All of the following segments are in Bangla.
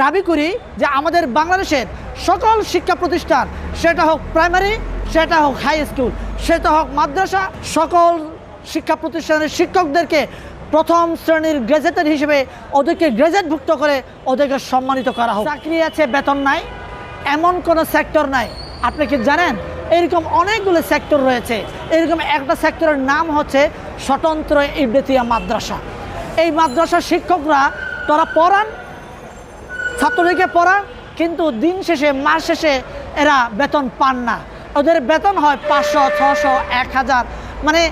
দাবি করি যে আমাদের বাংলাদেশের সকল শিক্ষা প্রতিষ্ঠান, সেটা হোক প্রাইমারি, সেটা হোক হাই স্কুল, সেটা হোক মাদ্রাসা, সকল শিক্ষা প্রতিষ্ঠানের শিক্ষকদেরকে প্রথম শ্রেণির গ্রাজুয়েটের হিসেবে ওদেরকে গ্রাজুয়েটভুক্ত করে ওদেরকে সম্মানিত করা হোক। চাকরি আছে, বেতন নাই, এমন কোনো সেক্টর নাই। আপনি কি জানেন? এরকম অনেকগুলো সেক্টর রয়েছে। এরকম একটা সেক্টরের নাম হচ্ছে স্বতন্ত্র ইবরেতিয়া মাদ্রাসা। এই মাদ্রাসার শিক্ষকরা তারা পড়ান ছাত্রদেরকে পড়ান কিন্তু দিন শেষে, মাস শেষে এরা বেতন পান না। ওদের বেতন হয় পাঁচশো, ছশো, এক হাজার। মানে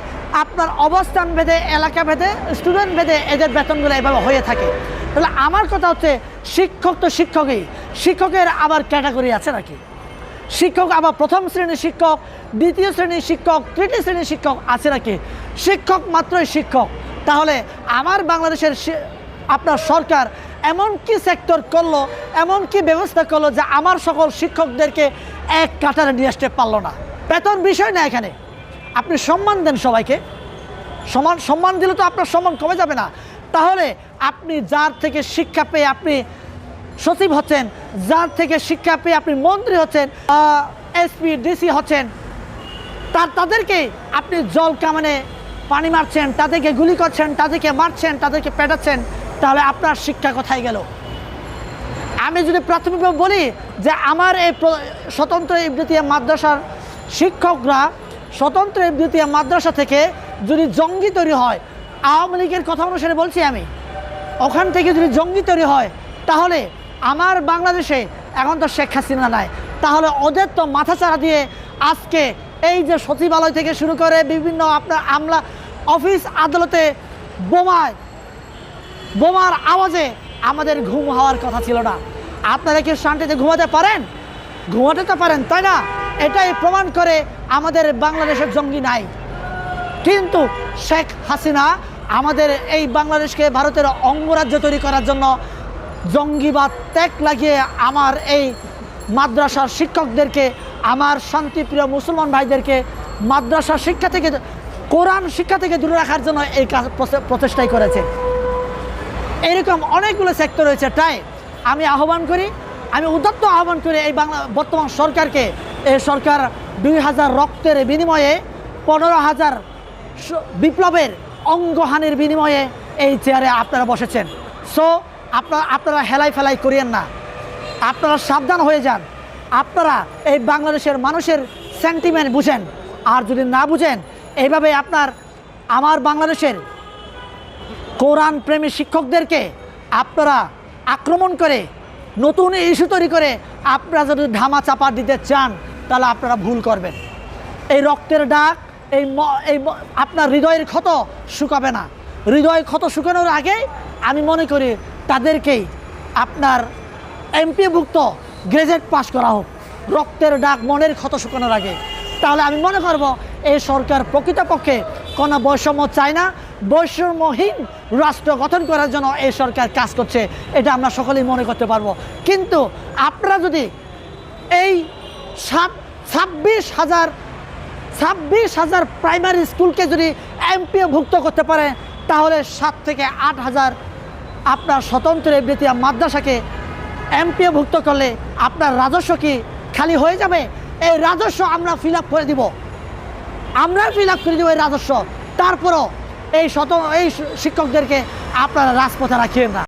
আপনার অবস্থান ভেদে, এলাকা ভেদে স্টুডেন্ট ভেদে এদের বেতনগুলো এভাবে হয়ে থাকে। তাহলে আমার কথা হচ্ছে, শিক্ষক তো শিক্ষকই। শিক্ষকের আবার ক্যাটাগরি আছে নাকি? শিক্ষক আবার প্রথম শ্রেণির শিক্ষক, দ্বিতীয় শ্রেণির শিক্ষক, তৃতীয় শ্রেণির শিক্ষক আছে নাকি? শিক্ষক মাত্রই শিক্ষক। তাহলে আমার বাংলাদেশের আপনার সরকার এমন কি সেক্টর করল, এমন কি ব্যবস্থা করল যে আমার সকল শিক্ষকদেরকে এক কাতারে নিয়ে আসতে পারল না? বেতন বিষয় না এখানে। আপনি সম্মান দেন সবাইকে। সমান সম্মান দিলে তো আপনার সম্মান কমে যাবে না। তাহলে আপনি যার থেকে শিক্ষা পেয়ে আপনি সচিব হচ্ছেন, যার থেকে শিক্ষা পেয়ে আপনি মন্ত্রী হচ্ছেন এসপি ডিসি হচ্ছেন, তার, তাদেরকে আপনি জল কামানে পানি মারছেন, তাদেরকে গুলি করছেন, তাদেরকে মারছেন, তাদেরকে পেটাচ্ছেন তাহলে আপনার শিক্ষা কোথায় গেল? আমি যদি প্রাথমিকভাবে বলি যে আমার এই স্বতন্ত্র ইবৃতীয় মাদ্রাসার শিক্ষকরা স্বতন্ত্র ইবৃতীয় মাদ্রাসা থেকে যদি জঙ্গি তৈরি হয়, আওয়ামী লীগের কথা অনুসারে বলছি আমি, ওখান থেকে যদি জঙ্গি তৈরি হয়, তাহলে আমার বাংলাদেশে এখন তো শেখ হাসিনা নাই। তাহলে ওদের তো মাথাচাড়া দিয়ে আজকে এই যে সচিবালয় থেকে শুরু করে বিভিন্ন আপনার আমলা অফিস আদালতে বোমায় বোমার আওয়াজে আমাদের ঘুম হওয়ার কথা ছিল না। আপনারা কি শান্তিতে ঘুমাতে পারেন? ঘুমাতে তো পারেন, তাই না? এটাই প্রমাণ করে আমাদের বাংলাদেশের জঙ্গি নাই। কিন্তু শেখ হাসিনা আমাদের এই বাংলাদেশকে ভারতের অঙ্গরাজ্য তৈরি করার জন্য জঙ্গিবাদ ত্যাগ লাগিয়ে আমার এই মাদ্রাসার শিক্ষকদেরকে, আমার শান্তিপ্রিয় মুসলমান ভাইদেরকে মাদ্রাসা শিক্ষা থেকে, কোরআন শিক্ষা থেকে দূরে রাখার জন্য এই কাজ প্রচেষ্টাই করেছে। এরকম অনেকগুলো সেক্টর রয়েছে। তাই আমি আহ্বান করি, আমি উদ্যত্ত আহ্বান করি এই বাংলা, বর্তমান সরকারকে। এই সরকার দুই হাজার রক্তের বিনিময়ে পনেরো হাজার বিপ্লবের অঙ্গহানির বিনিময়ে এই চেয়ারে আপনারা বসেছেন। সো আপনারা আপনারা হেলাই ফেলাই করিয়েন না। আপনারা সাবধান হয়ে যান। আপনারা এই বাংলাদেশের মানুষের সেন্টিমেন্ট বুঝেন। আর যদি না বুঝেন, এইভাবে আপনার, আমার বাংলাদেশের কোরআন প্রেমী শিক্ষকদেরকে আপনারা আক্রমণ করে, নতুন ইস্যু তৈরি করে আপনারা যদি ধামা চাপা দিতে চান, তাহলে আপনারা ভুল করবেন। এই রক্তের ডাক এই এই আপনার হৃদয়ের ক্ষত শুকাবে না। হৃদয় ক্ষত শুকানোর আগে আমি মনে করি তাদেরকেই আপনার এমপিভুক্ত গ্রেজুয়েট পাশ করা হোক। রক্তের ডাক মনের ক্ষত শুকানোর আগে। তাহলে আমি মনে করব, এই সরকার প্রকৃতপক্ষে কোনো বৈষম্য চায় না। বৈষম্যহীন রাষ্ট্র গঠন করার জন্য এই সরকার কাজ করছে, এটা আমরা সকলেই মনে করতে পারব। কিন্তু আপনারা যদি এই সাত, ছাব্বিশ হাজার ছাব্বিশ হাজার প্রাইমারি স্কুলকে যদি এমপিও ভুক্ত করতে পারে তাহলে সাত থেকে আট হাজার আপনার স্বতন্ত্র বৃত্তিয়া মাদ্রাসাকে এমপিও ভুক্ত করলে আপনার রাজস্ব কি খালি হয়ে যাবে? এই রাজস্ব আমরা ফিল করে দিব। আমরা ফিল করে দেবো এই রাজস্ব। তারপরও এই শত এই শিক্ষকদেরকে আপনারা রাজপথে রাখিয়েন না।